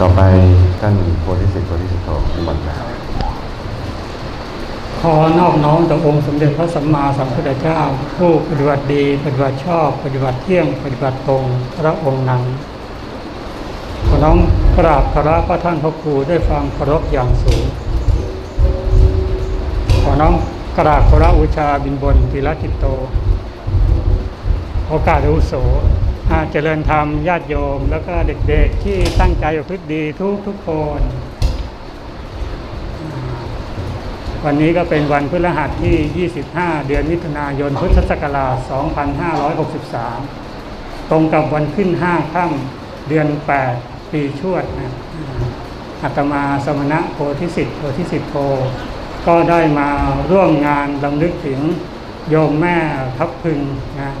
ต่อไปท่านโพธิสิทธิ์โพธิสิทธิ์โตนิมนต์ครับขอนอบน้อมต่อองค์สมเด็จพระสัมมาสัมพุทธเจ้า ผู้ปฏิบัติดี ปฏิบัติชอบ ปฏิบัติเที่ยง ปฏิบัติตรงพระองค์นั้นขอน้อมกราบคาระพระท่านพระครูด้วยความเคารพอย่างสูง ขอน้อมกราบคาระอุชาบินบนติรจิตโต โอกาสอุโส เจริญธรรมญาติโยม แล้วก็เด็กๆที่ตั้งใจประพฤติดีทุกทุกคน วันนี้ก็เป็นวันพฤหัสที่ 25 เดือนมิถุนายนพุทธศักราช 2563 ตรงกับวันขึ้น 5 ค่ำเดือน 8 ปีชวดนะอาตมาสมณะโพธิสิทธิ์โพธิสิทธิ์โทก็ได้มาร่วมงานลำลึกถึงโยมแม่ทับพึงนะ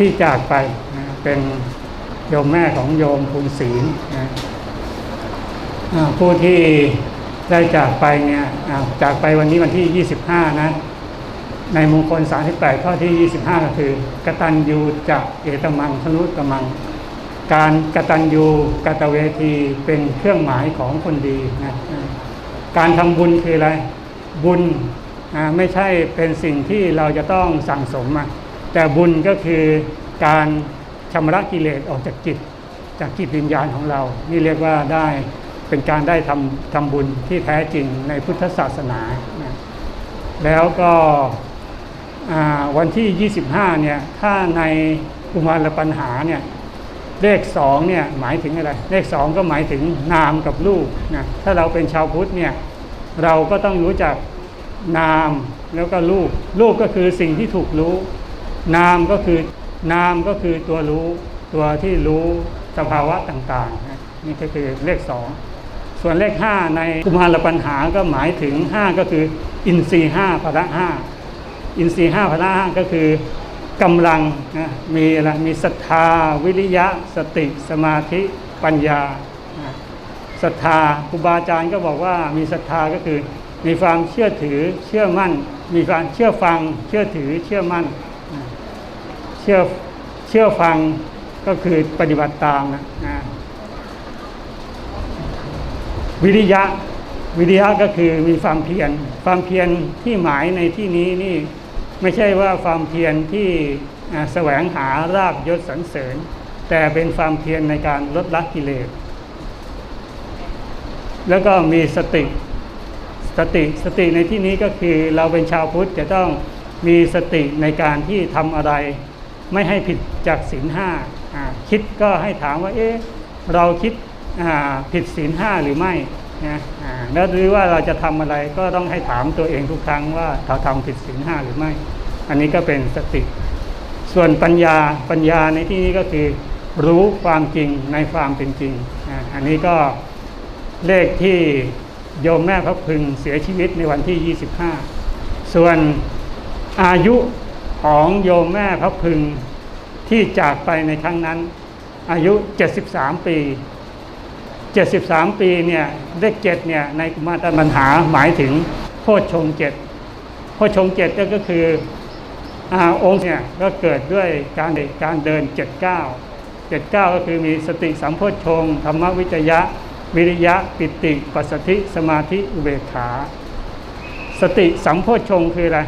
ที่จากไปนะเป็นโยมแม่ของโยมภูนศีลนะผู้ที่ได้จากไปเนี่ยจากไปวันนี้วันที่ 25 นะ ในมงคล 38 ข้อที่ 25 ก็คือกตัญญูจะเอตมังทนุตมัง การกตัญญูกตเวทีเป็นเครื่องหมายของคนดีนะการทำบุญคืออะไร บุญไม่ใช่เป็นสิ่งที่เราจะต้องสั่งสมมา แต่บุญก็คือการชำระกิเลสออกจากจิต จากจิตวิญญาณของเรา นี่เรียกว่าได้เป็นการได้ทำทำบุญที่แท้จริงในพุทธศาสนานะแล้วก็วันที่ 25 เนี่ย ถ้าในกุมารปัญหาเนี่ย เลขสองเนี่ยหมายถึงอะไร เลขสองก็หมายถึงนามกับรูปนะ ถ้าเราเป็นชาวพุทธเนี่ย เราก็ต้องรู้จักนามแล้วก็รูป รูปก็คือสิ่งที่ถูกรู้ นามก็คือนามก็คือตัวรู้ตัวที่รู้สภาวะต่างๆ นี่ก็คือเลขสองส่วนเลขห้าในกุมารปัญหาก็หมายถึงห้าก็คืออินทรีย์ห้าพละห้าอินทรีย์ห้าพละห้าก็คือกำลังนะมีอะไรมีศรัทธา วิริยะ สติสมาธิปัญญาศรัทธาครูบาอาจารย์ก็บอกว่ามีศรัทธาก็คือมีความเชื่อถือเชื่อมั่น มีการเชื่อฟัง เชื่อถือเชื่อมั่น เชื่อเชื่อฟังก็คือปฏิบัติตามนะนะวิริยะวิริยะก็คือมีความเพียรความเพียรที่หมายในที่นี้นี่ไม่ใช่ว่าความเพียรที่แสวงหาราบยศสรรเสริญ แต่เป็นความเพียรในการลดละกิเลส แล้วก็มีสติสติสติในที่นี้ก็คือเราเป็นชาวพุทธจะต้องมีสติในการที่ทำอะไร ไม่ให้ผิดจากศีลห้าคิดก็ให้ถามว่าเอ๊ะเราคิดผิดศีลห้าหรือไม่นะแล้วหรือว่าเราจะทำอะไรก็ต้องให้ถามตัวเองทุกครั้งว่าเราทำผิดศีลห้าหรือไม่ อันนี้ก็เป็นสติ ส่วนปัญญาปัญญาในที่นี้ก็คือรู้ความจริงในความเป็นจริง อันนี้ก็เลขที่โยมแม่พระพึงเสียชีวิตในวันที่ 25 ส่วนอายุ ของโยมแม่พระพึงที่จากไปในครั้งนั้น อายุ 73 ปี 73 ปีเนี่ยเลขเจ็ดเนี่ยในกุมารปัญหาหมายถึงโพชฌงเจ็ดโพชฌงเจ็ดก็คืออาองค์เนี่ยก็เกิดด้วยการการเดิน 79 79 ก็คือมีสติสัมโพชฌงธรรมวิจยะ วิริยะปิติ ปัสสธิ สมาธิอุเบกขา สติสัมโพชฌงคืออะไร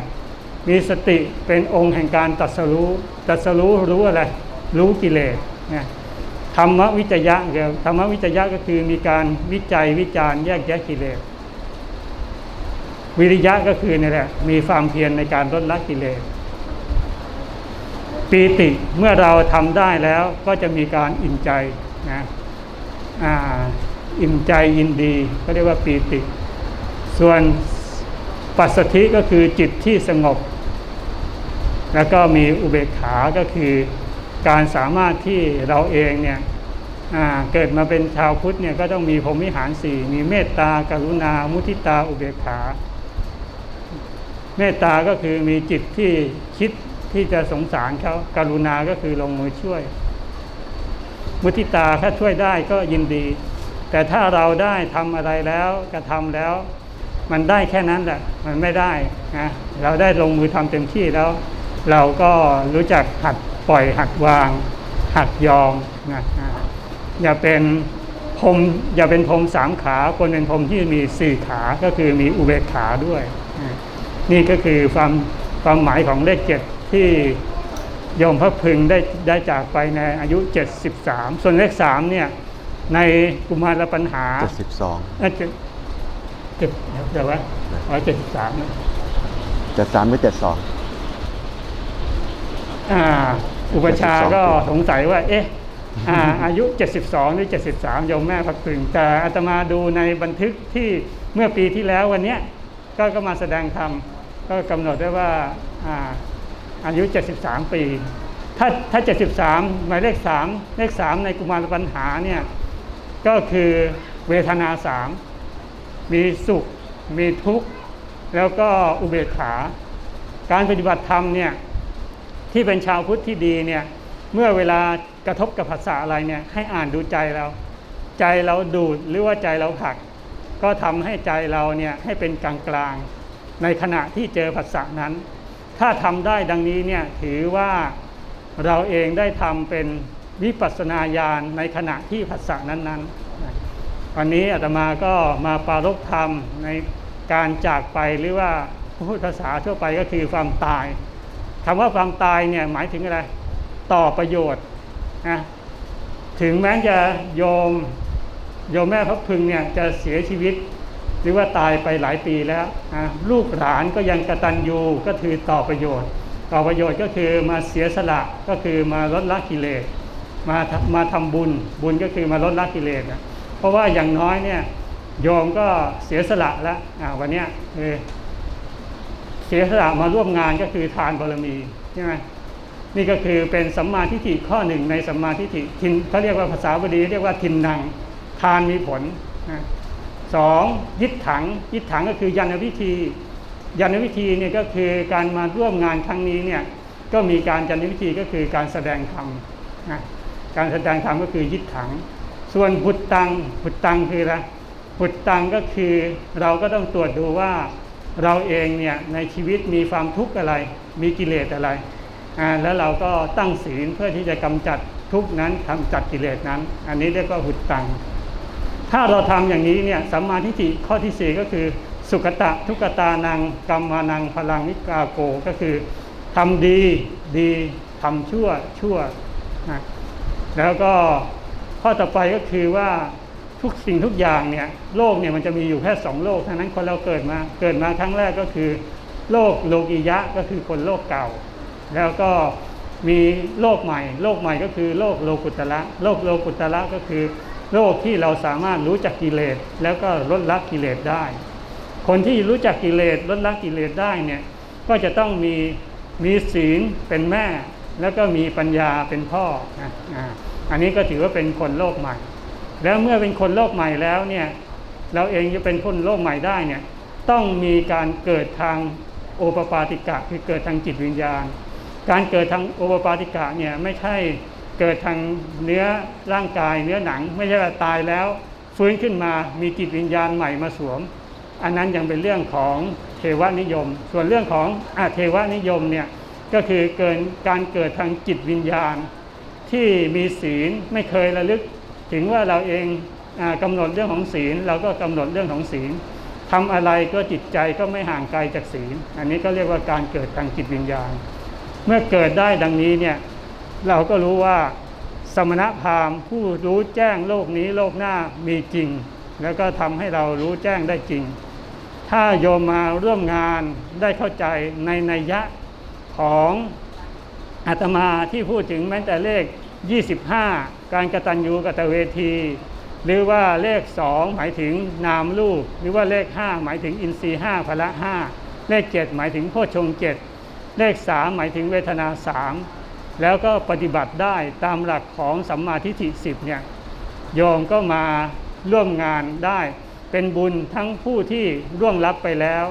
มีสติเป็นองค์แห่งการตรัสรู้ตรัสรู้รู้อะไร รู้กิเลสนี่ยธรรมวิจยะเกี่ยวธรรมวิจยะก็คือมีการวิจัยวิจารณ์แยกแยะกิเลสวิริยะก็คือนี่แหละมีความเพียรในการลดละกิเลสปีติเมื่อเราทำได้แล้วก็จะมีการอิ่มใจนะอ่าอิ่มใจยินดีก็เรียกว่าปีติ ส่วนปัสสธิก็คือจิตที่สงบ แล้วก็มีอุเบกขาก็คือการสามารถที่เราเองเนี่ยเกิดมาเป็นชาวพุทธเนี่ยก็ต้องมีพรหมวิหารสี่มีเมตตากรุณา มุทิตาอุเบกขา เมตตาก็คือมีจิตที่คิดที่จะสงสารเขาการุณาก็คือลงมือช่วย มุทิตาถ้าช่วยได้ก็ยินดี แต่ถ้าเราได้ทำอะไรแล้วกระทำแล้ว มันได้แค่นั้นแหละมันไม่ได้นะเราได้ลงมือทำเต็มที่แล้ว เราก็รู้จักหัดปล่อยหัดวาง หัดยอมนะอ่าอย่าเป็นพพรหมอย่าเป็นพรหมสามขาควรเป็นพรหมที่มีสี่ขาก็คือมีอุเบกขาด้วยอ่านี่ก็คือความความหมายของเลขเจ็ดที่โยมพระพึงได้ได้จากไปในอายุ 73 ส่วนเลขสามเนี่ยในกุมารปัญหาเจ็ดสิบสองน่าจะเจ็ดเดี๋ยวว่าอ๋อเจ็ดสิบสามเจ็ดสามหรือเจ็ดสอง อ่า อุปชฌาย์72ก็สงสัยว่า เอ๊ะอ่าอายุ 72 หรือ 73โยมแม่พักพึงแต่อาตมาดูในบันทึกที่เมื่อปีที่แล้ววันเนี้ยก็ก็มาแสดงธรรมก็กำหนดได้ว่าอ่าอายุ 73 ปี ถ้าถ้า 73 หมายเลข 3 เลข 3 ในกุมารปัญหาเนี่ยก็คือเวทนาสามมีสุข มีทุกข์ แล้วก็อุเบกขา การปฏิบัติธรรมเนี่ย ที่เป็นชาวพุทธที่ดีเนี่ยเมื่อเวลากระทบกับภาษาอะไรเนี่ยให้อ่านดูใจเรา ใจเราดูดหรือว่าใจเราผัก ก็ทำให้ใจเราเนี่ยให้เป็นกลางกลางในขณะที่เจอภาษานั้น ถ้าทำได้ดังนี้เนี่ยถือว่าเราเองได้ทำเป็นวิปัสสนาญาณในขณะที่ภาษานั้นๆวันนี้อาตมาก็มาปารภธรรมในการจากไปหรือว่าพูดภาษาทั่วไปก็คือความตาย คำว่าความตายเนี่ยหมายถึงอะไร ต่อประโยชน์นะถึงแม้จะโยมโยมแม่พระพึงเนี่ยจะเสียชีวิต หรือว่าตายไปหลายปีแล้วนะลูกหลานก็ยังกระตัญญูก็คือต่อประโยชน์ ต่อประโยชน์ก็คือมาเสียสละก็คือมาลดละกิเลสมามาทำบุญบุญก็คือมาลดละกิเลสอะเพราะว่าอย่างน้อยเนี่ยโยมก็เสียสละแล้วอ่าวันเนี้ยคือ สียสละมาร่วมงานก็คือทานบารมีใช่ไหมนี่ก็คือเป็นสัมมาทิฏฐิข้อหนึ่งในสัมมาทิฏฐิทินเขาเรียกว่าภาษาบาลีเรียกว่าทินนังทานมีผลนะสองยิดถังยิดถังก็คือยันวิธี ยันวิธีเนี่ยก็คือการมาร่วมงานครั้งนี้เนี่ยก็มีการยันวิธีก็คือการแสดงธรรมนะการแสดงธรรมก็คือยิดถัง ส่วนหุดตังหุดตังคืออะไรหุดตังก็คือเราก็ต้องตรวจดูว่า เราเองเนี่ยในชีวิตมีความทุกข์อะไร มีกิเลสอะไรอ่าแล้วเราก็ตั้งศีลเพื่อที่จะกำจัดทุกข์นั้นกำจัดกิเลสนั้น อันนี้เรียกว่าหุดตัง ถ้าเราทำอย่างนี้เนี่ยสัมมาทิฏฐิข้อที่สี่ก็คือสุขตะทุกตานังกรรมานังพลังวิกาโกก็คือทำดีดีทำชั่วชั่วนะแล้วก็ข้อต่อไปก็คือว่า ทุกสิ่งทุกอย่างเนี่ยโลกเนี่ยมันจะมีอยู่แค่สองโลกเท่านั้นคนเราเกิดมาเกิดมาครั้งแรกก็คือ โลกโลกิยะก็คือคนโลกเก่า แล้วก็มีโลกใหม่ โลกใหม่ก็คือโลกโลกุตระโลกโลกุตระก็คือ โลกที่เราสามารถรู้จักกิเลสแล้วก็ลดละกิเลสได้ คนที่รู้จักกิเลสลดละกิเลสได้เนี่ยก็จะต้องมีมีศีลเป็นแม่ แล้วก็มีปัญญาเป็นพ่อนะอันนี้ก็ถือว่าเป็นคนโลกใหม่ แล้วเมื่อเป็นคนโลกใหม่แล้วเนี่ยเราเองจะเป็นคนโลกใหม่ได้เนี่ยต้องมีการเกิดทางโอปปาติกะคือเกิดทางจิตวิญญาณ การเกิดทางโอปปาติกะเนี่ยไม่ใช่เกิดทางเนื้อร่างกายเนื้อหนัง ไม่ใช่ว่าตายแล้ว ฟื้นขึ้นมามีจิตวิญญาณใหม่มาสวม อันนั้นยังเป็นเรื่องของเทวนิยม ส่วนเรื่องของอาเทวนิยมเนี่ยก็คือเกินการเกิดทางจิตวิญญาณ ที่มีศีลไม่เคยระลึก ถึงว่าเราเองอากำหนดเรื่องของศีล เราก็กำหนดเรื่องของศีลทำอะไรก็จิตใจก็ไม่ห่างไกลจากศีล อันนี้ก็เรียกว่าการเกิดทางจิตวิญญาณ เมื่อเกิดได้ดังนี้เนี่ยเราก็รู้ว่าสมณพราหมณ์ผู้รู้แจ้งโลกนี้โลกหน้ามีจริง แล้วก็ทำให้เรารู้แจ้งได้จริง ถ้าโยมมาร่วมงานได้เข้าใจในนัยยะของอาตมาที่พูดถึงแม้แต่เลข 25 การกระตัญญูกตเวที หรือว่าเลข 2 หมายถึงนามรูป หรือว่าเลข 5 หมายถึงอินทรีย์5พละ 5 เลข 7 หมายถึงโพชฌงค์7เลข 3 หมายถึงเวทนา 3 แล้วก็ปฏิบัติได้ตามหลักของสัมมาทิฏฐิ10เนี่ยโยมก็มาร่วมงานได้ เป็นบุญทั้งผู้ที่ร่วงลับไปแล้ว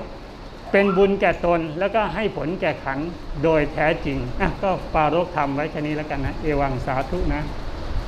เป็นบุญแก่ตนแล้วก็ให้ผลแก่ขันโดยแท้จริงอะก็ปารกธรรมไว้แค่นี้แล้วกันนะ เอวังสาธุนะ